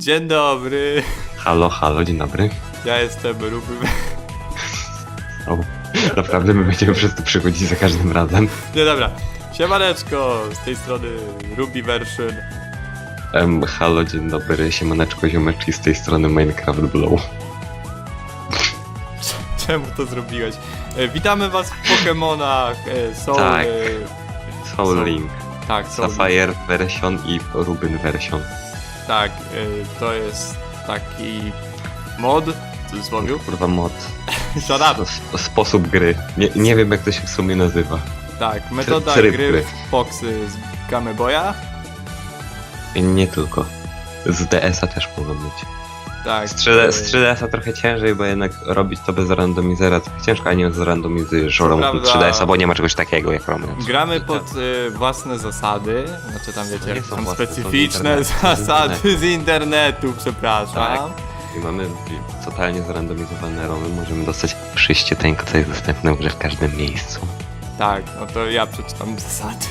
Dzień dobry, Halo, halo, dzień dobry. ja jestem Ruby. O, naprawdę my będziemy przez to przychodzić za każdym razem. Nie dobra, siemaneczko, z tej strony Ruby Version. Em, halo, dzień dobry, siemaneczko, ziomeczki z tej strony Minecraft Blow. Czemu to zrobiłeś? E, witamy was w Pokemonach e, Soul... Tak. E, Soul Soul. Link, tak, Soul. Sapphire version i Rubin version. Tak, e, to jest taki mod, w cudzysłowie. Kurwa mod. Shut up. S- sposób gry. Nie, nie wiem jak to się w sumie nazywa. Tak, metoda tryb gry gry. w Foxy z Game Boya. Nie tylko. Z DS-a też mogą być. Tak. Z 3D z 3DS-a trochę ciężej, bo jednak robić to bez randomizera trochę ciężko, a nie z randomizerą prawda. 3DS-a, bo nie ma czegoś takiego jak Romance. Gramy pod e, własne zasady, znaczy tam To wiecie, nie są tam własne, to z specyficzne internetu, z zasady z internetu, przepraszam. Tak. I mamy totalnie zrandomizowane romy, możemy dostać przyjście ten, co jest dostępne w grze w każdym miejscu. Tak, no to ja przeczytam zasady.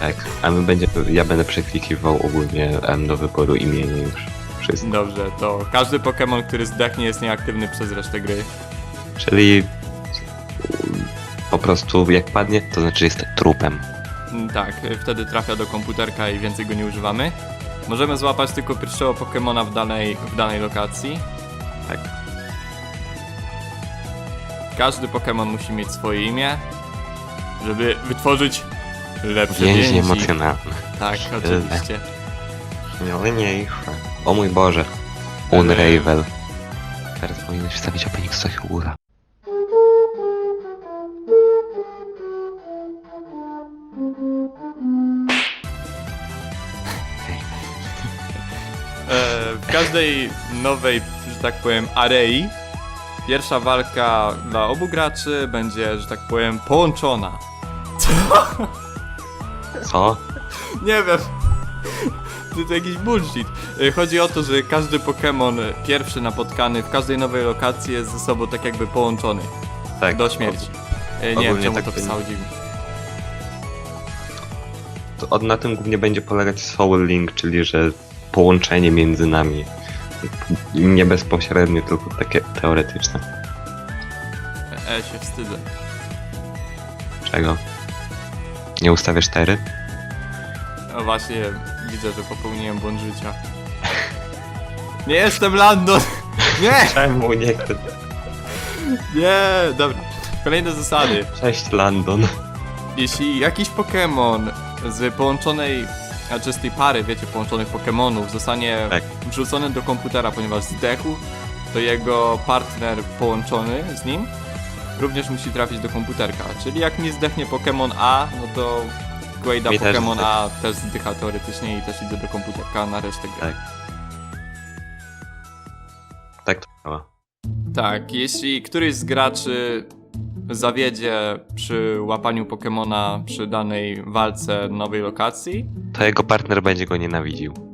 Tak, a my będziemy, ja będę przeklikiwał ogólnie em, do wyboru imienia już. Wszystko. Dobrze, to każdy Pokémon, który zdechnie jest nieaktywny przez resztę gry. Czyli po prostu jak padnie, to znaczy jest trupem. Mm, Tak, wtedy trafia do komputerka i więcej go nie używamy. Możemy złapać tylko pierwszego Pokémona w danej, w danej lokacji. Tak. Każdy Pokémon musi mieć swoje imię, żeby wytworzyć lepsze Więź więzi. emocjonalne. Tak, oczywiście. Mniejsze. O mój Boże. Unravel. Teraz powinieneś wstawić opening Sohyura. E, w każdej nowej, że tak powiem, arei pierwsza walka dla obu graczy będzie, że tak powiem, połączona. Co? Nie wiem. To, to jakiś bullshit. E, Chodzi o to, że każdy Pokémon e, pierwszy napotkany w każdej nowej lokacji jest ze sobą tak jakby połączony Tak. do śmierci. E, Nie wiem, ogólnie czemu tak to pisało dziwnie. To od, na tym głównie będzie polegać Soul Link, czyli że połączenie między nami. Nie bezpośrednie, tylko takie teoretyczne. E, się wstydzę. Czego? Nie ustawię 4? No właśnie, widzę, że popełniłem błąd życia. Nie jestem Landon! Nie! Czemu nie chcę? Nie! Dobra. Kolejne zasady. Cześć Landon. Jeśli jakiś Pokémon z połączonej, znaczy z tej pary, wiecie, połączonych Pokémonów zostanie Tak. wrzucony do komputera, ponieważ zdechł, to jego partner połączony z nim również musi trafić do komputerka. Czyli jak mi zdechnie Pokémon A, no to Quaida Mi też A też zdycha teoretycznie i też idzie do komputerka na resztę gry. Tak. Tak to działa. Tak, jeśli któryś z graczy zawiedzie przy łapaniu Pokemona przy danej walce nowej lokacji, To jego partner będzie go nienawidził.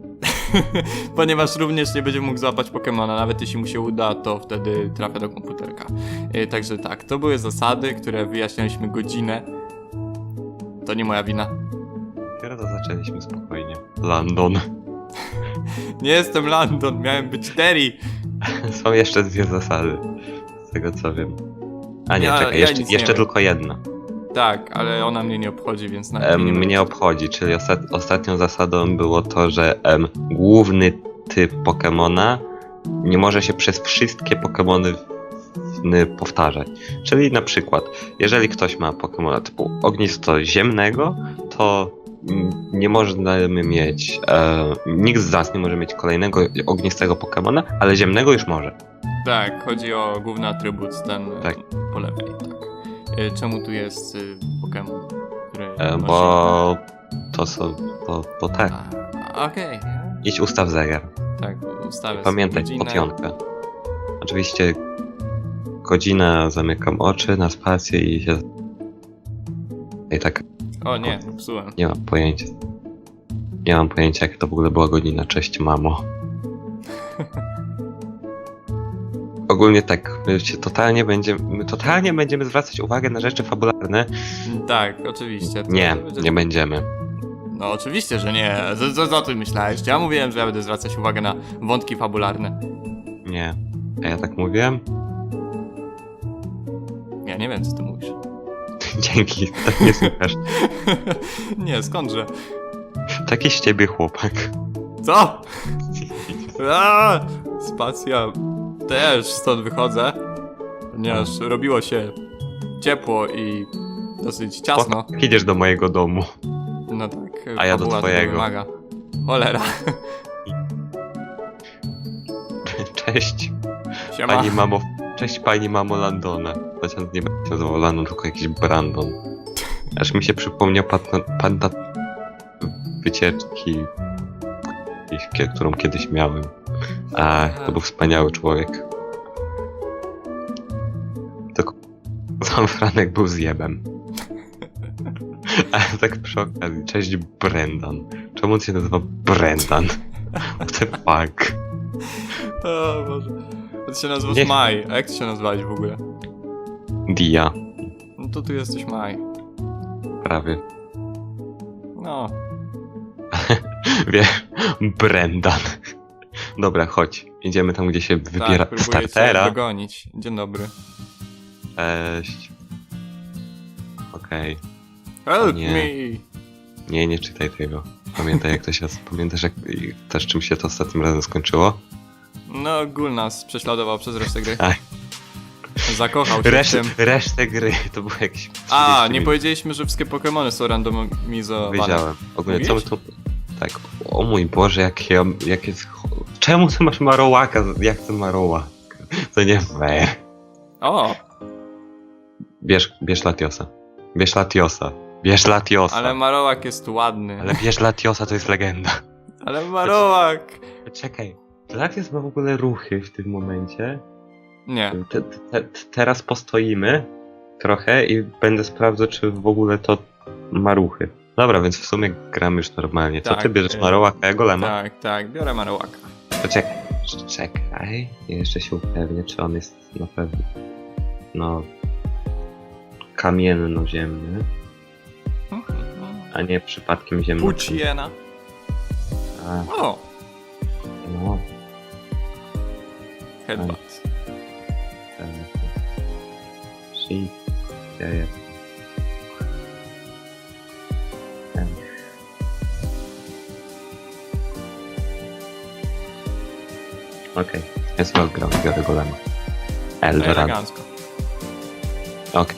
ponieważ również nie będzie mógł złapać Pokemona, nawet jeśli mu się uda, to wtedy trafia do komputerka. E, Także tak, to były zasady, które wyjaśnialiśmy godzinę. To nie moja wina. To zaczęliśmy spokojnie. Landon. Nie jestem Landon, miałem być Terry. Są jeszcze dwie zasady. Z tego co wiem. A nie, Ja- czekaj, ja jeszcze, nic nie jeszcze wiem. tylko jedna. Tak, ale ona mnie nie obchodzi, więc na Em, nie mnie obchodzi, czyli ostat, ostatnią zasadą było to, że em, główny typ Pokemona nie może się przez wszystkie Pokemony w- powtarzać. Czyli na przykład, jeżeli ktoś ma Pokemona typu ognisto ziemnego, to nie możemy mieć, e, nikt z nas nie może mieć kolejnego ognistego Pokemona, ale ziemnego już może. Tak, chodzi o główny atrybut, ten Tak. po lewej, tak. E, Czemu tu jest y, Pokémon, który... E, nosi- bo to są, bo, bo tak. A, Okej, Idź ustaw zegar. tak, ustawię Pamiętaj, sobie godzinę. piątkę. Oczywiście godzina, zamykam oczy na spację i się... I tak O nie, psułem. nie mam pojęcia. Nie mam pojęcia jak to w ogóle była godzina. Cześć mamo. Ogólnie tak, my się totalnie będziemy, my totalnie będziemy zwracać uwagę na rzeczy fabularne. Tak, oczywiście. to Nie, będzie- nie będziemy. No oczywiście, że nie. Co, co ty myślałeś? Ja mówiłem, że ja będę zwracać uwagę na wątki fabularne. Nie. A ja tak mówiłem? Nie wiem, co ty mówisz. Dzięki, tak nie słuchasz. nie, skądże? Taki z ciebie chłopak. Co? A, spacja. Też stąd wychodzę. Ponieważ robiło się ciepło i dosyć ciasno. Po- Idziesz do mojego domu. No tak. A ja do twojego. Wymaga. Cholera. Cześć, Siema. pani mamo. Cześć pani mamo Landona. Chociaż nie będę się nazywał Landon, tylko jakiś Brandon. Aż mi się przypomniał pan, pan na wycieczki, którą kiedyś miałem. A, to był wspaniały człowiek. Tylko sam Franek był zjebem. A tak przy okazji, cześć Brendan. Czemu on się nazywa Brendan? What the fuck? O Boże. To ty się nazywasz Niech- Maj. A jak ty się nazywałeś w ogóle? Dia, No to tu jesteś Maj. prawie. No. Wiesz, Brendan. Dobra, chodź. Idziemy tam, gdzie się wybiera tak, próbuję cię startera. dogonić. Dzień dobry. Cześć. Okej. Help Nie. me! Nie, nie czytaj tego. Pamiętaj, jak to się... Pamiętasz, jak... też czym się to ostatnim razem skończyło? No, Gul nas prześladował przez resztę gry. Tak. Zakochał się w Reszt, tym. resztę gry to było jakieś... A, 30 nie minut. powiedzieliśmy, że wszystkie Pokémony są randomizowane. Wiedziałem. Ogólnie Mówiłeś? tu... Tak. O mój Boże, jak ja... Jak jest... Czemu ty masz Marołaka? Jak to Marołak? To nie fair. O, Bierz, bierz Latiosa. Bierz Latiosa. Bierz Latiosa. ale Marołak jest ładny. Ale bierz Latiosa to jest legenda. Ale Marołak! Czekaj. Latios ma w ogóle ruchy w tym momencie. Nie. Te, te, te, teraz postoimy trochę i będę sprawdzał, czy w ogóle to ma ruchy. Dobra, więc w sumie gramy już normalnie. Co Tak, ty bierzesz y, Marołaka, ja golema? Tak, tak, biorę Marołaka. Poczekaj, czekaj. Jeszcze się upewnię, czy on jest na pewno. No. Kamienno-ziemny, a nie przypadkiem ziemny. Puciena. O, headbutt. ten. Shift. Ja jest. Ten. Okej, jest rozgrał, biorę golema. Eldorado. Elegancko. Okej.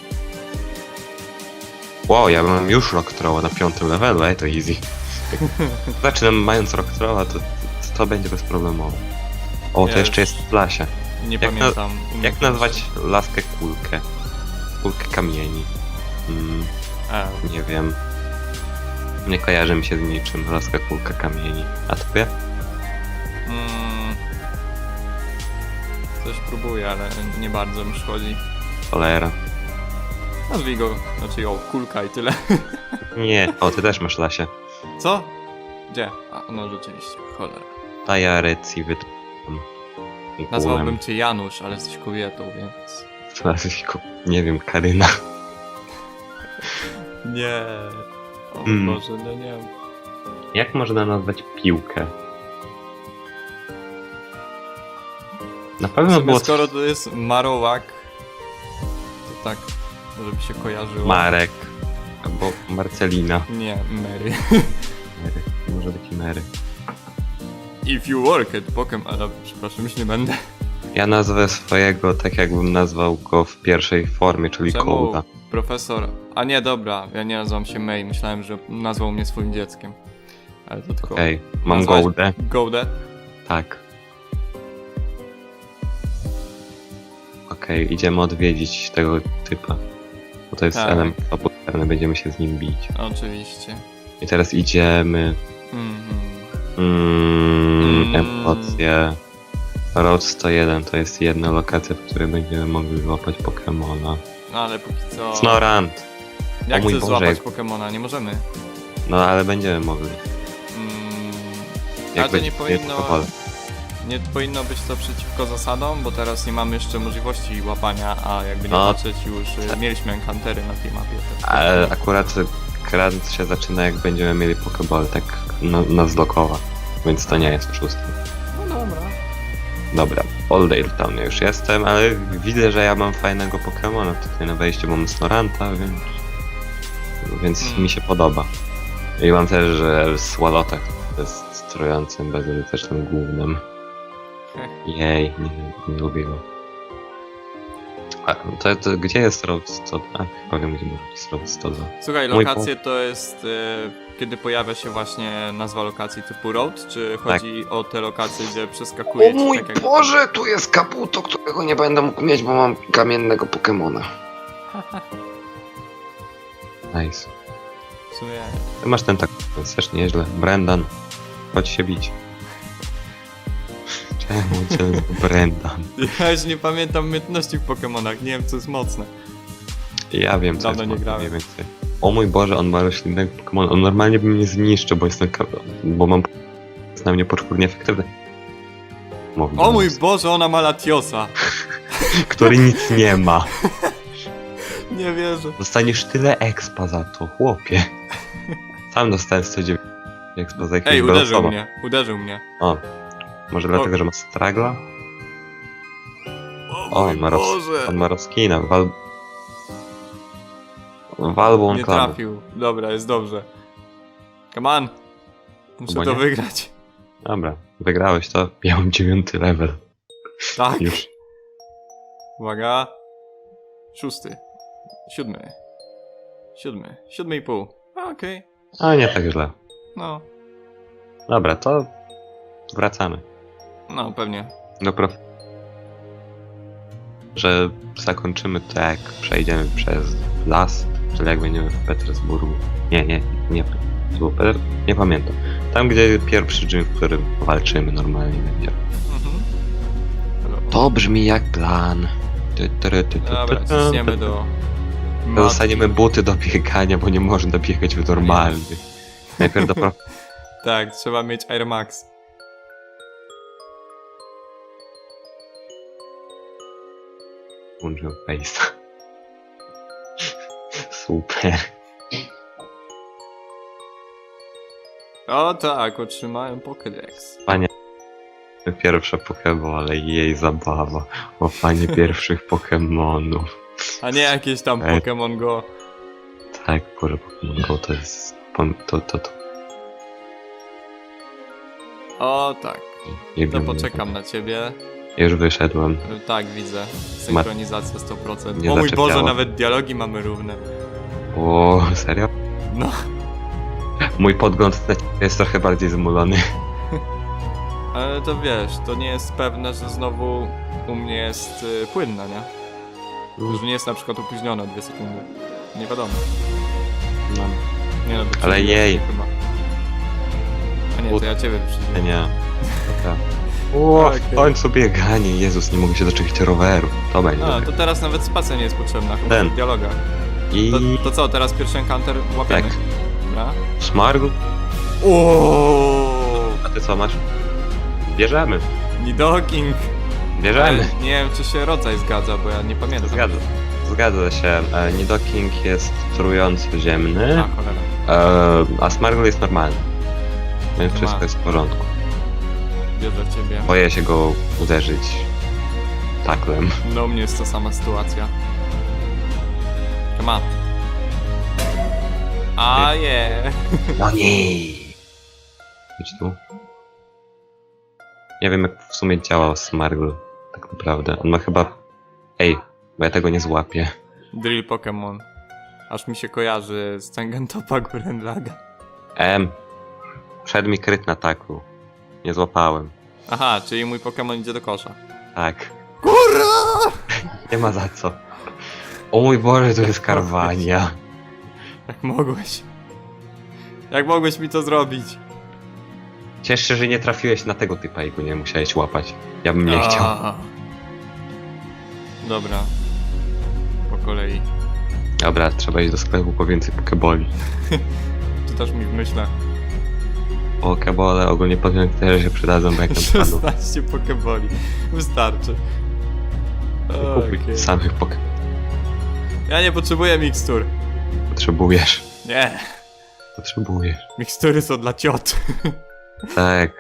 Wow, ja mam już Rock Throwa na piątym levelu, ej, to easy. Zaczynam mając Rock Throwa, to, to, to będzie bezproblemowe. O, to Ja jeszcze już- jest w lasie. Nie Jak na- pamiętam. Jak nazwać laskę kulkę? Kulkę kamieni. Mm, nie wiem. Nie kojarzy mi się z niczym. Laska kulka kamieni. A tobie? mm, coś próbuję, ale nie bardzo mi szkodzi. Cholera. Nazwij go, znaczy o, kulka i tyle. Nie. O, ty też masz lasie. Co? Gdzie? A, no rzeczywiście, cholera. A ja Reci wyt... Nazwałbym cię Janusz, ale jesteś kobietą, więc... Nazwisko. Nie wiem, Karyna. Nie. O Mm. Boże, no nie wiem. Jak można nazwać piłkę? Na W pewno sumie, było skoro to jest Marołak, to tak, żeby się kojarzyło. Marek. Albo Marcelina. Nie, Mary. Mary. Może być i Mary. If you work at Pokémon... Ale przepraszam, już nie będę. Ja nazwę swojego tak jakbym nazwał go w pierwszej formie, czyli Czemu Kołda. profesor... A nie, dobra, ja nie nazywam się May, myślałem, że nazwał mnie swoim dzieckiem. Ale to tylko... Okej, mam Nazwać- Goldę. Goldę? Tak. Okej, idziemy odwiedzić tego typa. Bo to jest Tak. element fabularny, będziemy się z nim bić. Oczywiście. I teraz idziemy. Mhm. Mm. Emocje. Road 101 to jest jedna lokacja, w której będziemy mogli złapać Pokemona. No ale póki co... Snorant! Jak mój chcesz Boże, złapać jak- Pokemona? Nie możemy. No ale będziemy mogli. Mm, ale to nie będzie powinno, nie powinno być to przeciwko zasadom, bo teraz nie mamy jeszcze możliwości łapania, a jakby nie No. patrzeć już, y, mieliśmy encountery na tej mapie. Ale akurat run się zaczyna jak będziemy mieli Pokéball, tak na, nas lokowa. Więc to nie jest oszustwo. No dobra. Dobra, Oldale Town już jestem, ale widzę, że ja mam fajnego Pokemona. Tutaj na wejściu mam Snoranta, więc... Więc Mm. mi się podoba. I mam też, że Swalota, który jest trującym, bezużytecznym głównym. Jej, nie, nie lubię go. A, to, to gdzie jest Road 102? A, chyba wiem, gdzie być Road 102. Słuchaj, Mój lokacje to jest e, kiedy pojawia się właśnie nazwa lokacji typu road, czy chodzi o te lokacje, gdzie przeskakuje O ci mój tak jak... Boże, tu jest kaputo, którego nie będę mógł mieć, bo mam kamiennego Pokemona. Nice. W sumie... Ty masz ten tak, też nieźle. Brendan, chodź się bić. Czemu cię Brendan? Ja już nie pamiętam umiejętności w Pokemonach, nie wiem co jest mocne. Ja wiem, co Dawno jest nie mocne, grałem. mniej więcej. O mój Boże, on ma roślinnego Pokemon. On normalnie by mnie zniszczył, bo jestem... ka- bo mam... jest na mnie poczwórnie efektywny. O mój Boże, ona ma Latiosa! Który nic nie ma. Nie wierzę. Dostaniesz tyle expa za to, chłopie. Sam dostałem 109 expa za jakiegoś Ej, uderzył mnie, uderzył mnie. O, może dlatego, że ma stragla? O, on ma, roz... on ma Roskina, Wal... Walbą Nie trafił. Dobra, jest dobrze. Come on! Muszę to nie. wygrać. Dobra, wygrałeś to. Ja mam dziewiąty level. Tak. Już. Uwaga. Szósty. Siódmy. Siódmy. Siódmy i pół. A, Okej. A nie tak źle. No. Dobra, to wracamy. No, pewnie. Do prof... Że zakończymy to jak przejdziemy przez las, czyli jak będziemy w Petersburgu. Nie, nie, nie. To był Peter... Nie pamiętam. Tam, gdzie pierwszy gym, w którym walczymy normalnie będzie. Mhm. Dobra. To brzmi jak plan. Ty, ty, ty, ty, ty, Dobra, ty, ciśniemy do... To Dostaniemy buty do biegania, bo nie można biegać w normalny. Najpierw do prof... Tak, trzeba mieć Air Max. Włączyłem face'a. Super. O tak, otrzymałem Pokédex. Pierwsze Pokebole i jej zabawa. O fanie pierwszych Pokemonów. A nie jakieś tam Ej. Pokémon Go. Tak, Boże, Pokemon Go to jest... To, to, to. O tak, Nie to wiem, poczekam na ciebie. Już wyszedłem. Tak, widzę. Synchronizacja 100%. Nie o mój Boże, zaczepiało. nawet dialogi mamy równe. O, serio? No, Mój podgląd na ciebie jest trochę bardziej zmulony. ale to wiesz, to nie jest pewne, że znowu u mnie jest y, płynna, nie? Że nie jest na przykład opóźniona dwie sekundy. Nie wiadomo. No. Nie no, do Ale jej. Chyba. A nie, to ja ciebie Nie, wyprzedziłem. nie. Dobra. O, Okej. w końcu bieganie. Jezus, nie mogę się doczekać roweru. To będzie. A, dobre. to teraz nawet spacja nie jest potrzebna, chyba Ten. w dialogach. I... To, to co, teraz pierwszy encounter łapiemy? Tak. Dobra. Smargl? Ooo! A ty co masz? Bierzemy. Nidoking! Bierzemy. Ale nie wiem, czy się rodzaj zgadza, bo ja nie pamiętam. Zgadza. Zgadza się. E, Nidoking jest trujący ziemny, A, cholera. e, a Smargl jest normalny. Więc Ma. wszystko jest w porządku. Wierzę w ciebie. Boję się go uderzyć taklem. No, u mnie jest ta sama sytuacja. Come on. A je. No nie! Chodź tu. Nie wiem jak w sumie działa Smargl. Tak naprawdę. On ma chyba... Ej, bo ja tego nie złapię. Drill Pokémon. Aż mi się kojarzy z Tengentopa Gurren Laga. Em. Wszedł mi kryt na taku. Nie złapałem. Aha, czyli mój Pokémon idzie do kosza. Tak. Kurwa! Nie ma za co. O mój Boże, to jest karwania. Jak mogłeś? Jak mogłeś mi to zrobić? Ciesz się, że nie trafiłeś na tego typa i go nie musiałeś łapać. Ja bym nie chciał. A. Dobra. Po kolei. Dobra, trzeba iść do sklepu po więcej pokeboli. Czytasz mi w myślach. Pokebole ogólnie powiem też się przydadzą, bo jak tam padną. 16 pokeboli. Wystarczy. Kupuj Okej. samych poke Ja nie potrzebuję mikstur. potrzebujesz. Nie. potrzebujesz. Mikstury są dla ciot. Tak.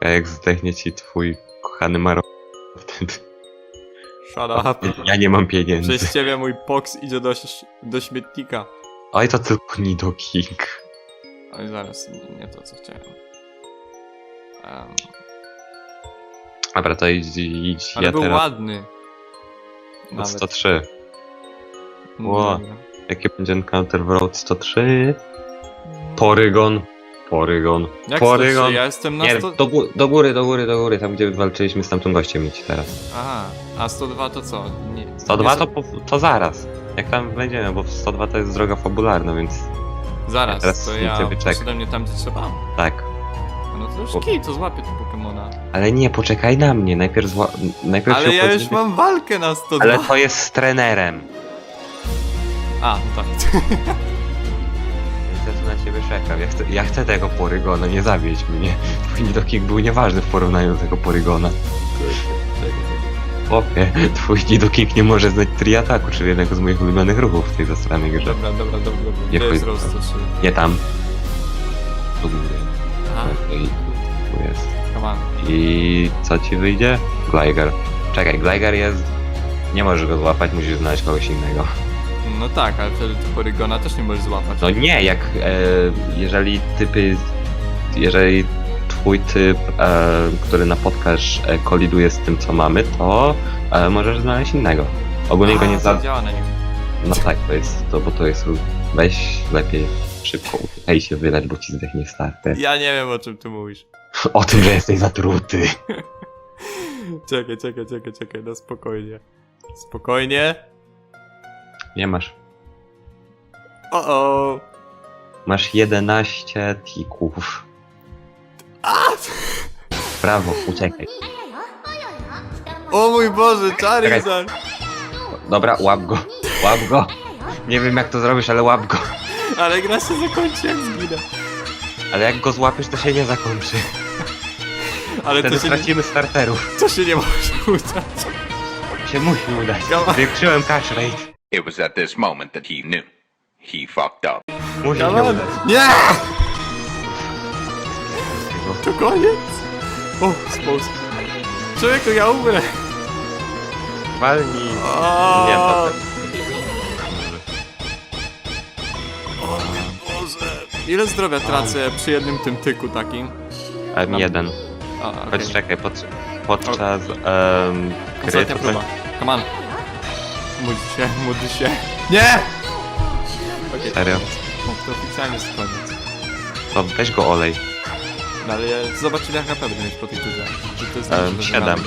A jak zdechnie ci twój kochany Maro... Wtedy... Shut up. Ja nie mam pieniędzy. Przez ciebie mój pox idzie do, ś- do śmietnika. Oj, to tylko Nido King. Oj, zaraz, nie, nie to co chciałem. Um, Dobra, to idź, idź. ale ja był teraz... ładny. Od 103. No Ło. dobra. Jakie będzie encounter w Road 103? Porygon. Porygon. Jak Porygon. 103? Ja jestem na Nie, 100... do, gó- do góry, do góry, do góry, tam gdzie walczyliśmy z tamtym gościem idź teraz. Aha, a 102 to co? Nie, 102 nie to, po, to zaraz. Jak tam wejdziemy, bo 102 to jest droga fabularna, więc Zaraz, teraz to ja ciebie czeka. poszedłem nie tam gdzie trzeba? tak. No to już Po- kij, to złapię tego Pokemona. Ale nie, poczekaj na mnie, najpierw zła... najpierw Ale się ja już opowiemy- mam walkę na 102. Ale to jest z trenerem. A, no tak. Ja tu na ciebie czekam. Ja chcę, ja chcę tego Porygona, nie zawiedź mnie. Twój Nidoking był nieważny w porównaniu do tego Porygona. Chłopie, twój Nidoking nie może znać triataku, czyli jednego z moich ulubionych ruchów w tej zastranej grze. Dobra, dobra, dobra, dobra. Nie Gdzie jest wchodź. Rose 103? Nie tam. Do góry. A, I tu jest. come on. I co ci wyjdzie? Gligar. Czekaj, Gligar jest... Nie możesz go złapać, musisz znaleźć kogoś innego. No tak, ale wtedy to Porygona też nie możesz złapać. No nie, jak e, jeżeli typy, jeżeli twój typ, e, który napotkasz, e, koliduje z tym, co mamy, to e, możesz znaleźć innego. Ogólnie go nie za... No tak, to jest to, bo to jest... Weź lepiej szybko uciekaj się wyleć, bo ci zdechnie starter. Ja nie wiem o czym ty mówisz. O tym, że jesteś zatruty. Czekaj, czekaj, czekaj, czekaj, no spokojnie. Spokojnie. Nie masz. O o. Masz 11 tików. Brawo, uciekaj. O mój Boże, Charizard! Dobra, łap go. Łap go. Nie wiem jak to zrobisz, ale łap go. Ale gra się zakończy jak zginę. Ale jak go złapiesz, to się nie zakończy. Ale Wtedy to się, nie, stracimy starterów. to się nie może udać. Się musi udać. Zwiększyłem catch rate. It was at this moment that he knew. He fucked up. Musi się udać. Nie! To koniec? O, spos. Człowieku, ja umrę. Walnij. O, Nie, to ten. O Boże. Ile zdrowia tracę przy jednym tym tyku takim? Um, jeden. A, okej. Chodź, czekaj, pod, podczas um, gry Ostatnia to próba. Come on. Módl się, módl się. Nie! Okej, to Serio? koniec. To oficjalnie jest koniec. to weź go olej. No ale ja zobacz ile HP będę mieć po tej turze. Czy to jest Em, że siedem.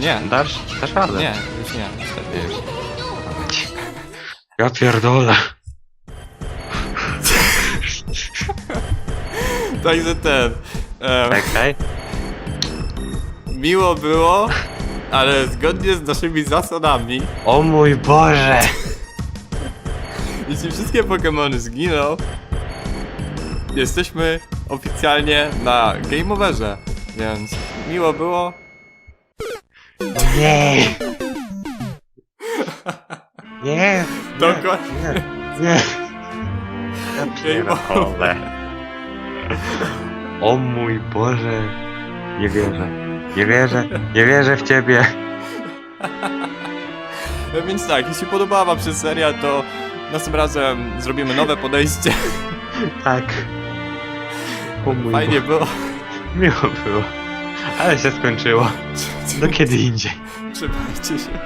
Nie. Dasz? Dasz radę. Nie, już nie. Niestety. Ja pierdolę. Także ten. em, Czekaj. miło było, ale zgodnie z naszymi zasadami, O mój Boże. jeśli wszystkie Pokémony zginą, jesteśmy oficjalnie na Game Overze. Więc miło było. Nie. Nie. Dokładnie. Nie. Pierdolę. O mój Boże. Nie wierzę. Nie wierzę. Nie wierzę w ciebie. No Więc tak, jeśli podobała wam się seria, to następnym razem zrobimy nowe podejście. Tak. O mój Fajnie było. Miło było. Ale się skończyło. Do kiedy indziej. Trzymajcie się.